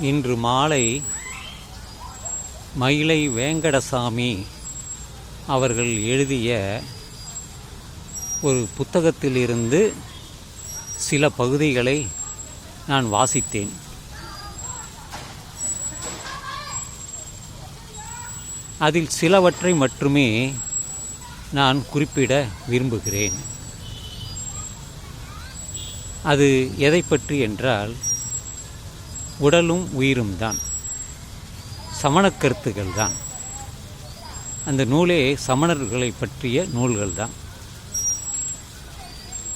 இன்று மாலை மயிலை வேங்கடசாமி அவர்கள் எழுதிய ஒரு புத்தகத்திலிருந்து சில பகுதிகளை நான் வாசித்தேன். அதில் சிலவற்றை மட்டுமே நான் குறிப்பிட விரும்புகிறேன். அது எதை பற்றி என்றால் உடலும் உயிரும் தான். சமணக் கருத்துகள் தான். அந்த நூலே சமணர்களை பற்றிய நூல்கள் தான்.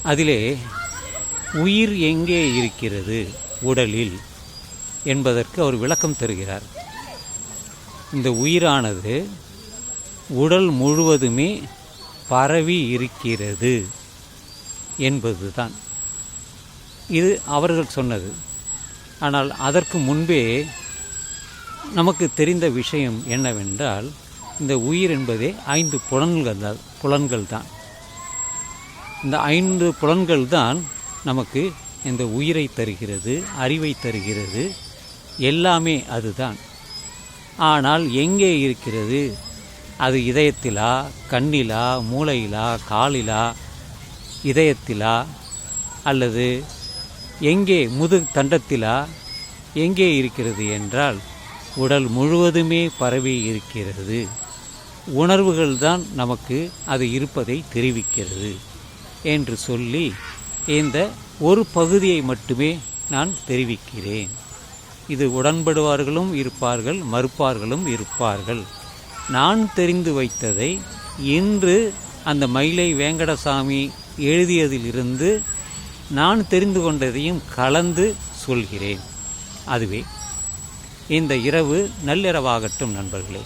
அதிலே உயிர் எங்கே இருக்கிறது உடலில்? என்பதற்கு அவர் விளக்கம் தருகிறார். இந்த உயிரானது உடல் முழுவதுமே பரவி இருக்கிறது என்பதுதான். இது அவர்கள் சொன்னது. ஆனால் அதற்கு முன்பே நமக்கு தெரிந்த விஷயம் என்னவென்றால் இந்த உயிர் என்பதே ஐந்து புலன்கள் தான் புலன்கள் தான். இந்த ஐந்து புலன்கள் தான் நமக்கு இந்த உயிரை தருகிறது அறிவை தருகிறது எல்லாமே அதுதான். ஆனால் எங்கே இருக்கிறது? அது இதயத்திலா கண்ணிலா மூளையிலா காலிலா இதயத்திலா அல்லது எங்கே முது தண்டத்திலா? எங்கே இருக்கிறது என்றால் உடல் முழுவதுமே பரவி இருக்கிறது. உணர்வுகள் தான் நமக்கு அது இருப்பதை தெரிவிக்கிறது என்று சொல்லி இந்த ஒரு பகுதியை மட்டுமே நான் தெரிவிக்கிறேன். இது உடன்படுவார்களும் இருப்பார்கள் மறுப்பார்களும் இருப்பார்கள். நான் தெரிந்து வைத்ததை இன்று அந்த மயிலை வேங்கடசாமி எழுதியதிலிருந்து நான் தெரிந்து கொண்டதையும் கலந்து சொல்கிறேன். அதுவே இந்த இரவு நள்ளிரவாகட்டும் நண்பர்களே.